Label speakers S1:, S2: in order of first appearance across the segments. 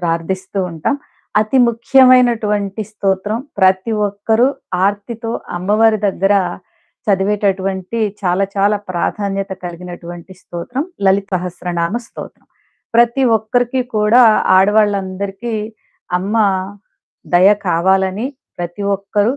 S1: ప్రార్థిస్తూ ఉంటాం. అతి ముఖ్యమైనటువంటి స్తోత్రం ప్రతి ఒక్కరూ ఆర్తితో అమ్మవారి దగ్గర చదివేటటువంటి చాలా చాలా ప్రాధాన్యత కలిగినటువంటి స్తోత్రం లలిత సహస్రనామ స్తోత్రం. ప్రతి ఒక్కరికి కూడా ఆడవాళ్ళందరికీ అమ్మ దయ కావాలని ప్రతి ఒక్కరు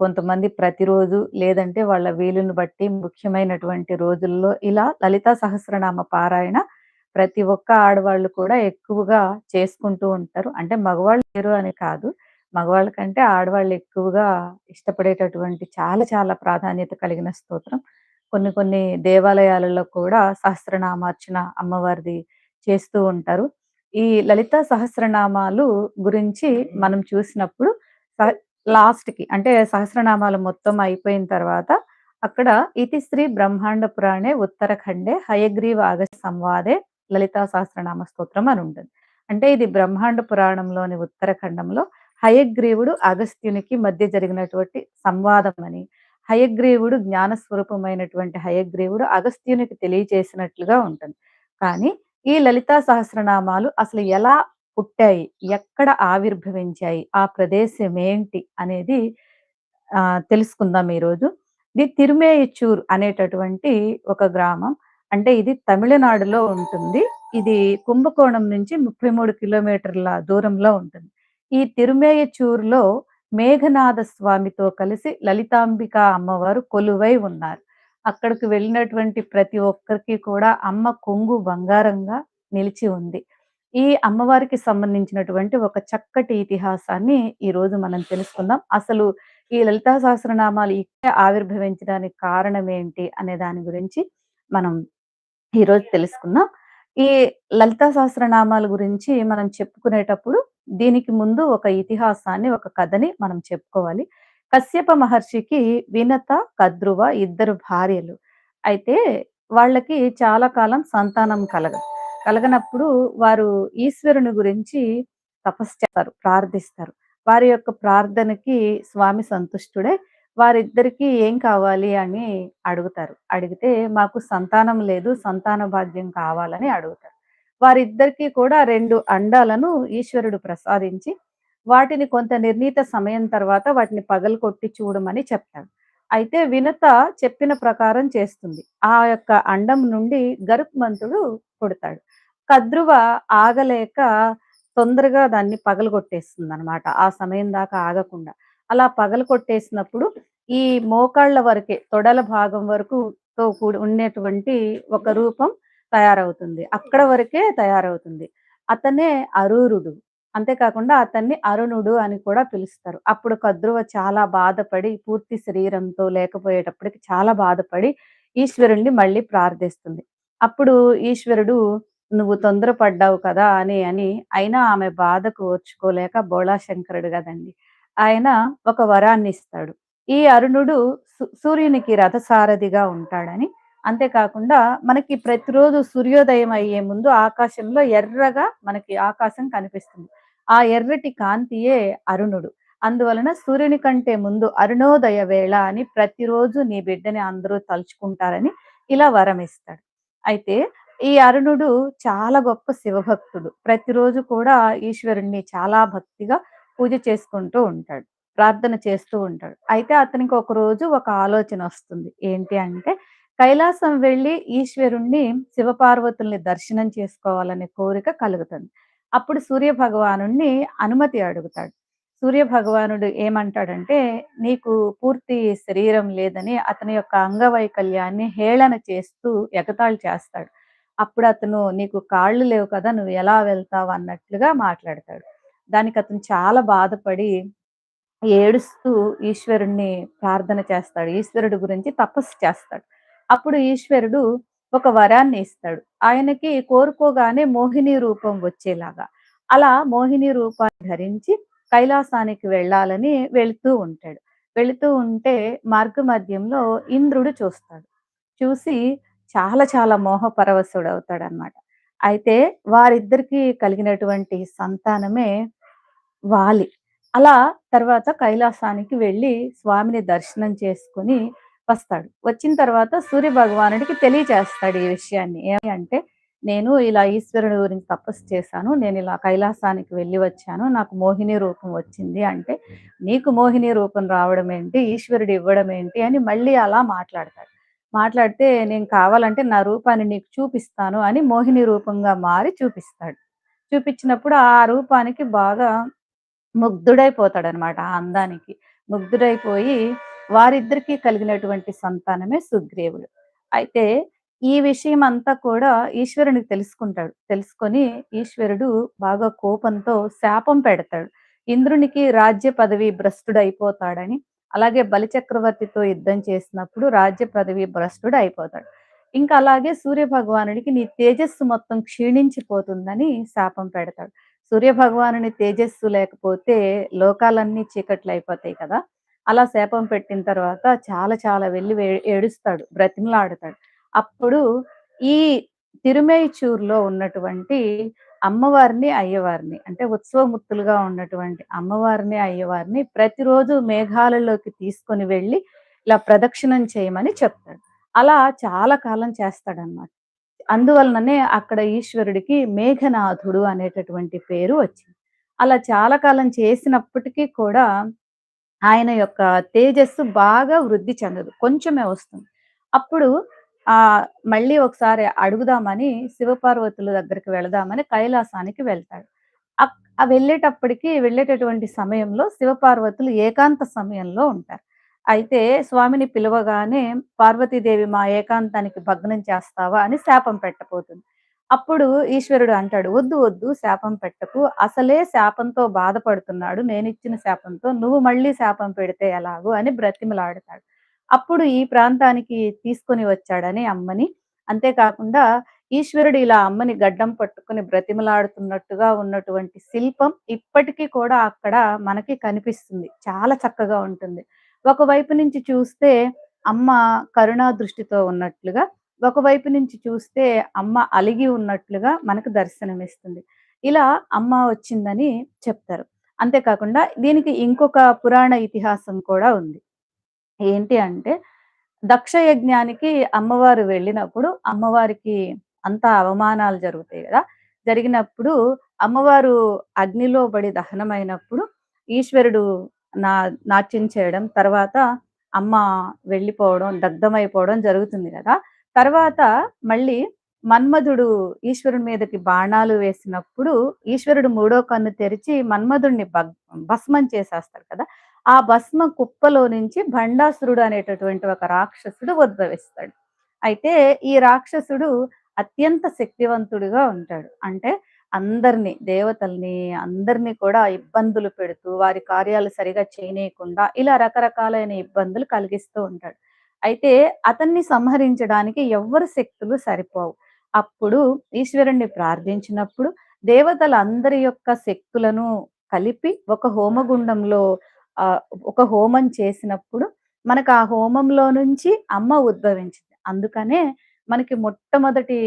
S1: కొంతమంది ప్రతిరోజు లేదంటే వాళ్ళ వీలుని బట్టి ముఖ్యమైనటువంటి రోజుల్లో ఇలా లలితా సహస్రనామ పారాయణ ప్రతి ఒక్క ఆడవాళ్ళు కూడా ఎక్కువగా చేసుకుంటూ ఉంటారు. అంటే మగవాళ్ళు లేరు అని కాదు. మగవాళ్ళ కంటే ఆడవాళ్ళు ఎక్కువగా ఇష్టపడేటటువంటి చాలా చాలా ప్రాధాన్యత కలిగిన స్తోత్రం. కొన్ని కొన్ని దేవాలయాలలో కూడా సహస్రనామార్చన అమ్మవారిది చేస్తూ ఉంటారు. ఈ లలితా సహస్రనామాలు గురించి మనం చూసినప్పుడు లాస్ట్‌కి అంటే సహస్రనామాలు మొత్తం అయిపోయిన తర్వాత అక్కడ ఇతి శ్రీ బ్రహ్మాండ పురాణే ఉత్తరఖండే హయగ్రీవ అగస్త్య సంవాదే లలితా సహస్రనామ స్తోత్రం అని ఉంటుంది. అంటే ఇది బ్రహ్మాండ పురాణంలోని ఉత్తరఖండంలో హయగ్రీవుడు అగస్త్యునికి మధ్య జరిగినటువంటి సంవాదం అని, హయగ్రీవుడు జ్ఞానస్వరూపమైనటువంటి హయగ్రీవుడు అగస్త్యునికి తెలియచేసినట్లుగా ఉంటుంది. కానీ ఈ లలితా సహస్రనామాలు అసలు ఎలా పుట్టాయి? ఎక్కడ ఆవిర్భవించాయి? ఆ ప్రదేశం ఏంటి? అనేది తెలుసుకుందాం ఈరోజు. ఇది తిరుమేయచూర్ అనేటటువంటి ఒక గ్రామం. అంటే ఇది తమిళనాడులో ఉంటుంది. ఇది కుంభకోణం నుంచి 33 కిలోమీటర్ల దూరంలో ఉంటుంది. ఈ తిరుమేయచూరులో మేఘనాథ స్వామితో కలిసి లలితాంబిక అమ్మవారు కొలువై ఉన్నారు. అక్కడికి వెళ్ళినటువంటి ప్రతి ఒక్కరికి కూడా అమ్మ కొంగు బంగారంగా నిలిచి ఉంది. ఈ అమ్మవారికి సంబంధించినటువంటి ఒక చక్కటి ఇతిహాసాన్ని ఈరోజు మనం తెలుసుకుందాం. అసలు ఈ లలితా సహస్రనామాలు ఇక్కడ ఆవిర్భవించడానికి కారణం ఏంటి? అనే దాని గురించి మనం ఈరోజు తెలుసుకుందాం. ఈ లలిత సహస్రనామాల గురించి మనం చెప్పుకునేటప్పుడు దీనికి ముందు ఒక ఇతిహాసాన్ని, ఒక కథని మనం చెప్పుకోవాలి. కశ్యప మహర్షికి వినత, కద్రువ ఇద్దరు భార్యలు. అయితే వాళ్ళకి చాలా కాలం సంతానం కలగ కలగనప్పుడు వారు ఈశ్వరుని గురించి తపస్సు చేస్తారు, ప్రార్థిస్తారు. వారి యొక్క ప్రార్థనకి స్వామి సంతుష్టుడే వారిద్దరికీ ఏం కావాలి అని అడుగుతారు. అడిగితే మాకు సంతానం లేదు, సంతాన భాగ్యం కావాలని అడుగుతారు. వారిద్దరికీ కూడా రెండు అండాలను ఈశ్వరుడు ప్రసాదించి, వాటిని కొంత నిర్ణీత సమయం తర్వాత వాటిని పగలగొట్టి చూడమని చెప్తాడు. అయితే వినత చెప్పిన ప్రకారం చేస్తుంది. ఆ యొక్క అండం నుండి గరుక్మంతుడు పుడతాడు. కద్రువ ఆగలేక తొందరగా దాన్ని పగలగొట్టేస్తుందనమాట. ఆ సమయం దాకా ఆగకుండా. అలా పగలగొట్టేసినప్పుడు ఈ మోకాళ్ళ వరకే తొడల భాగం వరకు తో కూడి ఉండేటువంటి ఒక రూపం తయారవుతుంది. అక్కడ వరకే తయారవుతుంది. అతనే అరూరుడు. అంతేకాకుండా అతన్ని అరుణుడు అని కూడా పిలుస్తారు. అప్పుడు కద్రువ చాలా బాధపడి పూర్తి శరీరంతో లేకపోయేటప్పటికి చాలా బాధపడి ఈశ్వరుణ్ణి మళ్ళీ ప్రార్థిస్తుంది. అప్పుడు ఈశ్వరుడు "నువ్వు తొందరపడ్డావు కదా!" అని అని అయినా ఆమె బాధకు ఓర్చుకోలేక బోళాశంకరుడు కదండి ఆయన ఒక వరాన్ని ఇస్తాడు ఈ అరుణుడు సు సూర్యునికి రథసారథిగా ఉంటాడని, అంతేకాకుండా మనకి ప్రతిరోజు సూర్యోదయం అయ్యే ముందు ఆకాశంలో ఎర్రగా మనకి ఆకాశం కనిపిస్తుంది. ఆ ఎర్రటి కాంతియే అరుణుడు. అందువలన సూర్యుని కంటే ముందు అరుణోదయ వేళ అని ప్రతిరోజు నీ బిడ్డని అందరూ తలుచుకుంటారని ఇలా వరం ఇస్తాడు అయితే ఈ అరుణుడు చాలా గొప్ప శివభక్తుడు. ప్రతిరోజు కూడా ఈశ్వరుణ్ణి చాలా భక్తిగా పూజ చేసుకుంటూ ఉంటాడు. ప్రార్థన చేస్తూ ఉంటాడు. అయితే అతనికి ఒకరోజు ఒక ఆలోచన వస్తుంది ఏంటి అంటే కైలాసం వెళ్ళి ఈశ్వరుణ్ణి శివపార్వతుల్ని దర్శనం చేసుకోవాలనే కోరిక కలుగుతుంది. అప్పుడు సూర్య భగవానుడిని అనుమతి అడుగుతాడు. సూర్య భగవానుడు ఏమంటాడంటే, "నీకు పూర్తి శరీరం లేదని" అతని యొక్క అంగవైకల్యాన్ని హేళన చేస్తూ ఎగతాళి చేస్తాడు. అప్పుడు అతను "నీకు కాళ్ళు లేవు కదా! నువ్వు ఎలా వెళ్తావు?" అన్నట్లుగా మాట్లాడతాడు. దానికి అతను చాలా బాధపడి ఏడుస్తూ ఈశ్వరుణ్ణి ప్రార్థన చేస్తాడు. ఈశ్వరుడు గురించి తపస్సు చేస్తాడు. అప్పుడు ఈశ్వరుడు ఒక వరాన్ని ఇస్తాడు. ఆయనకి కోరుకోగానే మోహిని రూపం వచ్చేలాగా. అలా మోహిని రూపాన్ని ధరించి కైలాసానికి వెళ్ళాలని వెళ్తూ ఉంటాడు. వెళుతూ ఉంటే మార్గ మధ్యంలో ఇంద్రుడు చూస్తాడు. చూసి చాలా చాలా మోహపరవశుడు అవుతాడు అనమాట అయితే వారిద్దరికి కలిగినటువంటి సంతానమే వాలి. అలా తర్వాత కైలాసానికి వెళ్ళి స్వామిని దర్శనం చేసుకొని వస్తాడు. వచ్చిన తర్వాత సూర్య భగవానుడికి తెలియచేస్తాడు ఈ విషయాన్ని. ఏమి అంటే, నేను ఇలా ఈశ్వరుడి గురించి తపస్సు చేశాను. నేను ఇలా కైలాసానికి వెళ్ళి వచ్చాను. నాకు మోహిని రూపం వచ్చింది అంటే, నీకు మోహిని రూపం రావడం ఏంటి? ఈశ్వరుడు ఇవ్వడం ఏంటి? అని మళ్ళీ అలా మాట్లాడతాడు. మాట్లాడితే నేను కావాలంటే నా రూపాన్ని నీకు చూపిస్తాను అని మోహిని రూపంగా మారి చూపిస్తాడు. చూపించినప్పుడు ఆ రూపానికి బాగా ముగ్ధుడైపోతాడనమాట ఆ అందానికి. ముగ్ధుడైపోయి వారిద్దరికీ కలిగినటువంటి సంతానమే సుగ్రీవుడు. అయితే ఈ విషయం అంతా కూడా ఈశ్వరునికి తెలుసుకుంటాడు. తెలుసుకొని ఈశ్వరుడు బాగా కోపంతో శాపం పెడతాడు. ఇంద్రునికి రాజ్య పదవి భ్రష్టుడయిపోతాడని, అలాగే బలిచక్రవర్తితో యుద్ధం చేసినప్పుడు రాజ్య పదవి భ్రష్టుడు అయిపోతాడు. ఇంకా అలాగే సూర్య భగవానుడికి నీ తేజస్సు మొత్తం క్షీణించిపోతుందని శాపం పెడతాడు. సూర్య భగవానుని తేజస్సు లేకపోతే లోకాలన్నీ చీకట్లయిపోతాయి కదా! అలా శాపం పెట్టిన తర్వాత చాలా చాలా వెళ్ళి ఏడుస్తాడు. బ్రతిమలాడుతాడు అప్పుడు ఈ తిరుమేచూర్లో ఉన్నటువంటి అమ్మవారిని, అయ్యవారిని అంటే ఉత్సవమూర్తులుగా ఉన్నటువంటి అమ్మవారిని, అయ్యవారిని ప్రతిరోజు మేఘాలలోకి తీసుకొని వెళ్ళి ఇలా ప్రదక్షిణం చేయమని చెప్తాడు. అలా చాలా కాలం చేస్తాడన్నమాట. అందువలననే అక్కడ ఈశ్వరుడికి మేఘనాథుడు అనేటటువంటి పేరు వచ్చింది. అలా చాలా కాలం చేసినప్పటికీ కూడా ఆయన యొక్క తేజస్సు బాగా వృద్ధి చెందదు. కొంచెమే వస్తుంది. అప్పుడు ఆ మళ్ళీ ఒకసారి అడుగుదామని శివపార్వతుల దగ్గరికి వెళదామని కైలాసానికి వెళ్తాడు. ఆ వెళ్ళేటప్పటికి వెళ్ళేటటువంటి సమయంలో శివపార్వతులు ఏకాంత సమయంలో ఉంటారు. అయితే స్వామిని పిలవగానే పార్వతీదేవి మా ఏకాంతానికి భగ్నం చేస్తావా అని శాపం పెట్టబోతుంది. అప్పుడు ఈశ్వరుడు అంటాడు, "వద్దు వద్దు శాపం పెట్టకు. అసలే శాపంతో బాధపడుతున్నాడు. నేనిచ్చిన శాపంతో నువ్వు మళ్ళీ శాపం పెడితే ఎలాగు" అని బ్రతిమలాడతాడు. అప్పుడు ఈ ప్రాంతానికి తీసుకొని వచ్చాడని అమ్మని. అంతేకాకుండా ఈశ్వరుడు ఇలా అమ్మని గడ్డం పట్టుకుని బ్రతిమలాడుతున్నట్టుగా ఉన్నటువంటి శిల్పం ఇప్పటికీ కూడా అక్కడ మనకి కనిపిస్తుంది. చాలా చక్కగా ఉంటుంది. ఒకవైపు నుంచి చూస్తే అమ్మ కరుణా దృష్టితో ఉన్నట్లుగా, ఒకవైపు నుంచి చూస్తే అమ్మ అలిగి ఉన్నట్లుగా మనకు దర్శనమిస్తుంది. ఇలా అమ్మ వచ్చిందని చెప్తారు. అంతేకాకుండా దీనికి ఇంకొక పురాణ ఇతిహాసం కూడా ఉంది. ఏంటి అంటే దక్ష యజ్ఞానికి అమ్మవారు వెళ్ళినప్పుడు అమ్మవారికి అంతా అవమానాలు జరుగుతాయి కదా జరిగినప్పుడు అమ్మవారు అగ్నిలో పడి దహనమైనప్పుడు ఈశ్వరుడు నా నాట్యం చేయడం, తర్వాత అమ్మ వెళ్ళిపోవడం, దగ్ధమైపోవడం జరుగుతుంది కదా తర్వాత మళ్ళీ మన్మధుడు ఈశ్వరుని మీదకి బాణాలు వేసినప్పుడు ఈశ్వరుడు మూడో కన్ను తెరిచి మన్మధుడిని భస్మం చేసేస్తాడు కదా! ఆ భస్మ కుప్పలో నుంచి భండాసురుడు అనేటటువంటి ఒక రాక్షసుడు ఉద్భవిస్తాడు. అయితే ఈ రాక్షసుడు అత్యంత శక్తివంతుడిగా ఉంటాడు. అంటే అందరినీ దేవతల్ని అందరినీ కూడా ఇబ్బందులు పెడుతూ, వారి కార్యాలు సరిగా చేయనీయకుండా ఇలా రకరకాలైన ఇబ్బందులు కలిగిస్తూ ఉంటాడు. అయితే అతన్ని సంహరించడానికి ఎవ్వరి శక్తులు సరిపోవు. అప్పుడు ఈశ్వరుణ్ణి ప్రార్థించినప్పుడు దేవతలందరి యొక్క శక్తులను కలిపి ఒక హోమగుండంలో ఒక హోమం చేసినప్పుడు మనకు ఆ హోమంలో నుంచి అమ్మ ఉద్భవించింది. అందుకనే మనకి మొట్టమొదటి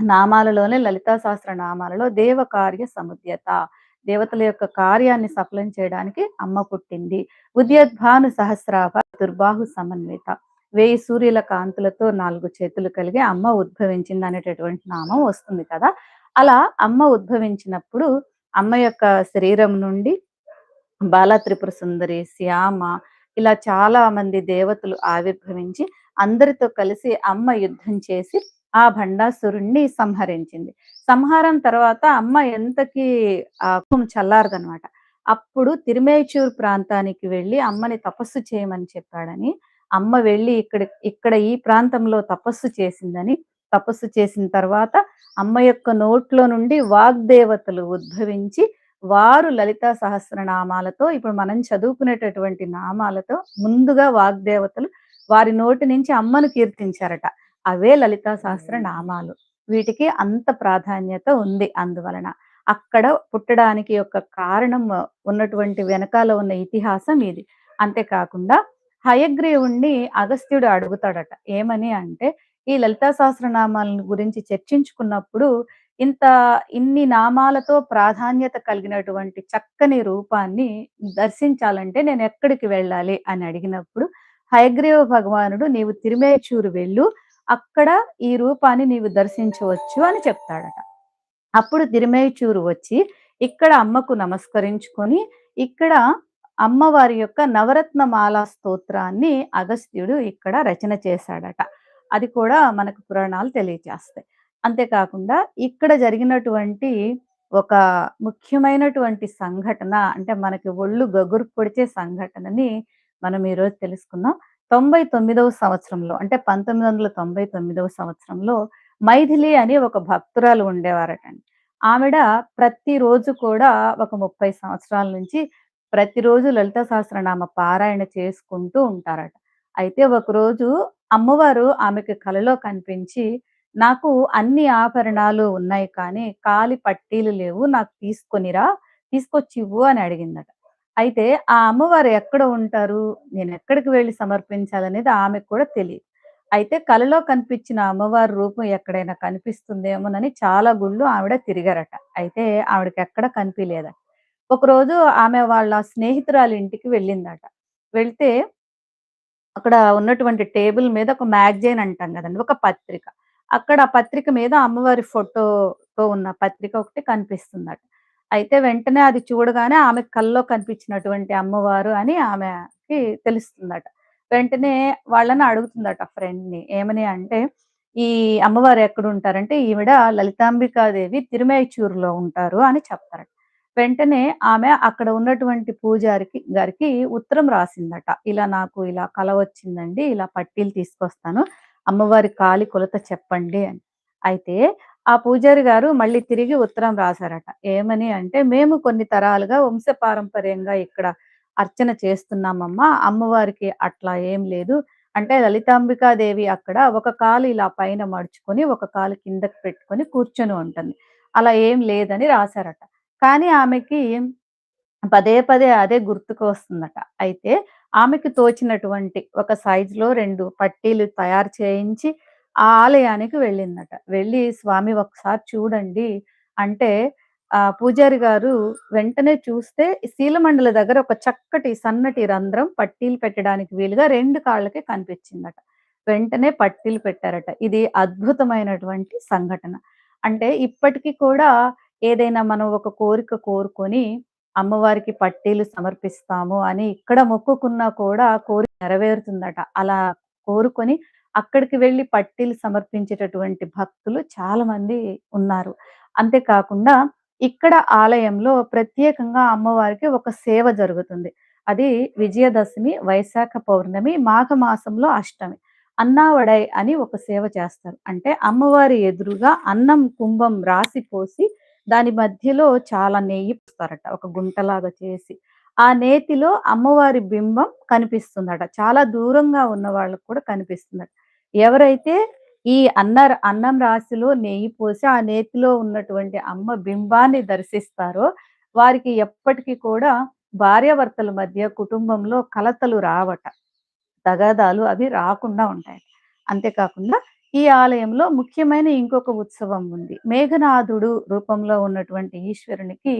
S1: నామాలలోనే లలితా శాస్త్ర నామాలలో దేవకార్య సముద్యత. దేవతల యొక్క కార్యాన్ని సఫలం చేయడానికి అమ్మ పుట్టింది. ఉద్యద్భాను సహస్రాభ దుర్బాహు సమన్విత. వేయి సూర్యుల కాంతులతో నాలుగు చేతులు కలిగి అమ్మ ఉద్భవించింది అనేటటువంటి నామం వస్తుంది కదా! అలా అమ్మ ఉద్భవించినప్పుడు అమ్మ యొక్క శరీరం నుండి బాల త్రిపుర సుందరి, శ్యామ ఇలా చాలా మంది దేవతలు ఆవిర్భవించి అందరితో కలిసి అమ్మ యుద్ధం చేసి ఆ భండాసురుడిని సంహరించింది. సంహారం తర్వాత అమ్మ ఎంతకి ఆకుం చల్లారదనమాట. అప్పుడు తిరుమేచూర్ ప్రాంతానికి వెళ్ళి అమ్మని తపస్సు చేయమని చెప్పాడని, అమ్మ వెళ్ళి ఇక్కడ ఇక్కడ ఈ ప్రాంతంలో తపస్సు చేసిందని, తపస్సు చేసిన తర్వాత అమ్మ యొక్క నోట్లో నుండి వాగ్దేవతలు ఉద్భవించి వారు లలితా సహస్రనామాలతో ఇప్పుడు మనం చదువుకునేటటువంటి నామాలతో ముందుగా వాగ్దేవతలు వారి నోటి నుంచి అమ్మను కీర్తించారట. అవే లలితా సహస్రనామాలు. వీటికి అంత ప్రాధాన్యత ఉంది అందువలన. అక్కడ పుట్టడానికి యొక్క కారణం ఉన్నటువంటి వెనకాల ఉన్న ఇతిహాసం ఇది. అంతేకాకుండా హయగ్రీవుణ్ణి అగస్త్యుడు అడుగుతాడట. ఏమని అంటే, ఈ లలితా సహస్రనామాలను గురించి చర్చించుకున్నప్పుడు ఇంత ఇన్ని నామాలతో ప్రాధాన్యత కలిగినటువంటి చక్కని రూపాన్ని దర్శించాలంటే నేను ఎక్కడికి వెళ్ళాలి అని అడిగినప్పుడు, హయగ్రీవ భగవానుడు నీవు తిరుమేచూరు వెళ్ళు. అక్కడ ఈ రూపాన్ని నీవు దర్శించవచ్చు అని చెప్తాడట. అప్పుడు తిరుమేచూరు వచ్చి ఇక్కడ అమ్మకు నమస్కరించుకొని, ఇక్కడ అమ్మవారి యొక్క నవరత్న మాలా స్తోత్రాన్ని అగస్త్యుడు ఇక్కడ రచన చేశాడట. అది కూడా మనకు పురాణాలు తెలియజేస్తాయి. అంతేకాకుండా ఇక్కడ జరిగినటువంటి ఒక ముఖ్యమైనటువంటి సంఘటన అంటే మనకి ఒళ్ళు గగురు పొడిచే సంఘటనని మనం ఈరోజు తెలుసుకుందాం. 99వ సంవత్సరంలో అంటే 1999వ సంవత్సరంలో మైథిలి అని ఒక భక్తురాలు ఉండేవారటండి. ఆవిడ ప్రతిరోజు కూడా ఒక 30 సంవత్సరాల నుంచి ప్రతిరోజు లలిత సహస్రనామ పారాయణ చేసుకుంటూ ఉంటారట. అయితే ఒకరోజు అమ్మవారు ఆమెకి కలలో కనిపించి, "నాకు అన్ని ఆభరణాలు ఉన్నాయి కానీ కాలి పట్టీలు లేవు. నాకు తీసుకొనిరా, తీసుకొచ్చివ్వు" అని అడిగిందట. అయితే ఆ అమ్మవారు ఎక్కడ ఉంటారు? నేను ఎక్కడికి వెళ్ళి సమర్పించాలనేది ఆమెకు కూడా తెలియదు అయితే కలలో కనిపించిన అమ్మవారి రూపం ఎక్కడైనా కనిపిస్తుందేమోనని చాలా గుళ్ళు ఆవిడ తిరిగారట. అయితే ఆవిడకి ఎక్కడ కనిపించలేదట ఒకరోజు ఆమె వాళ్ళ స్నేహితురాలి ఇంటికి వెళ్ళిందట. వెళ్తే అక్కడ ఉన్నటువంటి టేబుల్ మీద ఒక మ్యాగజైన్ అంటాం కదండి ఒక పత్రిక. అక్కడ ఆ పత్రిక మీద అమ్మవారి ఫోటోతో ఉన్న పత్రిక ఒకటి కనిపిస్తుందట. అయితే వెంటనే అది చూడగానే ఆమె కల్లో కనిపించినటువంటి అమ్మవారు అని ఆమెకి తెలుస్తుందట. వెంటనే వాళ్ళని అడుగుతుందట ఫ్రెండ్‌ని. ఏమని అంటే, "ఈ అమ్మవారు ఎక్కడ ఉంటారంటే ఈవిడ లలితాంబికాదేవి తిరుమేచూరులో ఉంటారు" అని చెప్తారట. వెంటనే ఆమె అక్కడ ఉన్నటువంటి పూజారికి గారికి ఉత్తరం రాసిందట. ఇలా నాకు ఇలా కల వచ్చిందండి. ఇలా పట్టీలు తీసుకొస్తాను. అమ్మవారి కాలి కొలత చెప్పండి అని. అయితే ఆ పూజారి గారు మళ్ళీ తిరిగి ఉత్తరం రాశారట ఏమని అంటే, "మేము కొన్ని తరాలుగా వంశపారంపర్యంగా ఇక్కడ అర్చన చేస్తున్నామమ్మా. అమ్మవారికి అట్లా ఏం లేదు. అంటే లలితాంబికాదేవి అక్కడ ఒక కాలు ఇలా పైన మడుచుకొని, ఒక కాలు కిందకి పెట్టుకొని కూర్చొని ఉంటుంది. అలా ఏం లేదని" రాశారట కానీ ఆమెకి పదే పదే అదే గుర్తుకు వస్తుందట. అయితే ఆమెకు తోచినటువంటి ఒక సైజులో రెండు పట్టీలు తయారు చేయించి ఆ ఆలయానికి వెళ్ళిందట. వెళ్ళి "స్వామి ఒకసారి చూడండి" అంటే ఆ పూజారి గారు వెంటనే చూస్తే శీలమండల దగ్గర ఒక చక్కటి సన్నటి రంధ్రం పట్టీలు పెట్టడానికి వీలుగా రెండు కాళ్ళకి కనిపించిందట. వెంటనే పట్టీలు పెట్టారట. ఇది అద్భుతమైనటువంటి సంఘటన. అంటే ఇప్పటికీ కూడా ఏదైనా మనం ఒక కోరిక కోరుకొని అమ్మవారికి పట్టీలు సమర్పిస్తాము అని ఇక్కడ మొక్కుకున్నా కూడా కోరిక నెరవేరుతుందట. అలా కోరుకొని అక్కడికి వెళ్ళి పట్టీలు సమర్పించేటటువంటి భక్తులు చాలా మంది ఉన్నారు. అంతేకాకుండా ఇక్కడ ఆలయంలో ప్రత్యేకంగా అమ్మవారికి ఒక సేవ జరుగుతుంది. అది విజయదశమి, వైశాఖ పౌర్ణమి, మాఘ మాసంలో అష్టమి. అన్నావడై అని ఒక సేవ చేస్తారు. అంటే అమ్మవారి ఎదురుగా అన్నం కుంభం రాసి పోసి దాని మధ్యలో చాలా నెయ్యి పోస్తారట. ఒక గుంటలాగా చేసి. ఆ నేతిలో అమ్మవారి బింబం కనిపిస్తుందట. చాలా దూరంగా ఉన్న వాళ్ళకి కూడా కనిపిస్తుందట. ఎవరైతే ఈ అన్న అన్నం రాశిలో నెయ్యి పోసి ఆ నేతిలో ఉన్నటువంటి అమ్మ బింబాన్ని దర్శిస్తారో వారికి ఎప్పటికీ కూడా భార్యాభర్తల మధ్య కుటుంబంలో కలతలు రావట. తగాదాలు అవి రాకుండా ఉంటాయి అంతేకాకుండా ఈ ఆలయంలో ముఖ్యమైన ఇంకొక ఉత్సవం ఉంది. మేఘనాథుడు రూపంలో ఉన్నటువంటి ఈశ్వరునికి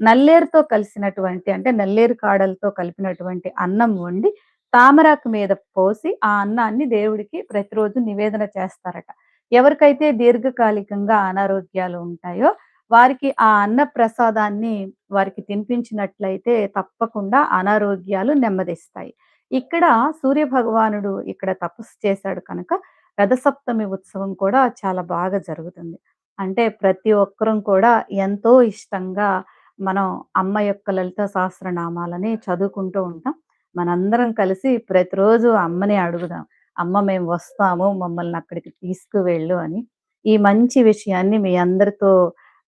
S1: నల్లేరుతో కలిసినటువంటి అంటే నల్లేరు కాడలతో కలిపినటువంటి అన్నం వండి తామరాకు మీద పోసి ఆ అన్నాన్ని దేవుడికి ప్రతిరోజు నివేదన చేస్తారట. ఎవరికైతే దీర్ఘకాలికంగా అనారోగ్యాలు ఉంటాయో వారికి ఆ అన్న ప్రసాదాన్ని వారికి తినిపించినట్లయితే తప్పకుండా అనారోగ్యాలు నెమ్మదిస్తాయి. ఇక్కడ సూర్య భగవానుడు ఇక్కడ తపస్సు చేశాడు కనుక రథసప్తమి ఉత్సవం కూడా చాలా బాగా జరుగుతుంది. అంటే ప్రతి ఒక్కరం కూడా ఎంతో ఇష్టంగా మనం అమ్మ యొక్క లలిత సహస్రనామాలని చదువుకుంటూ ఉంటాం. మనందరం కలిసి ప్రతిరోజు అమ్మని అడుగుదాం. అమ్మ మేము వస్తాము. మమ్మల్ని అక్కడికి తీసుకువెళ్ళు అని. ఈ మంచి విషయాన్ని మీ అందరితో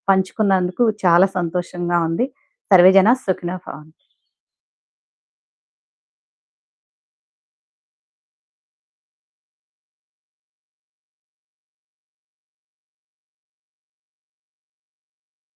S1: పంచుకున్నందుకు చాలా సంతోషంగా ఉంది. సర్వేజన సుఖిన భవంతు.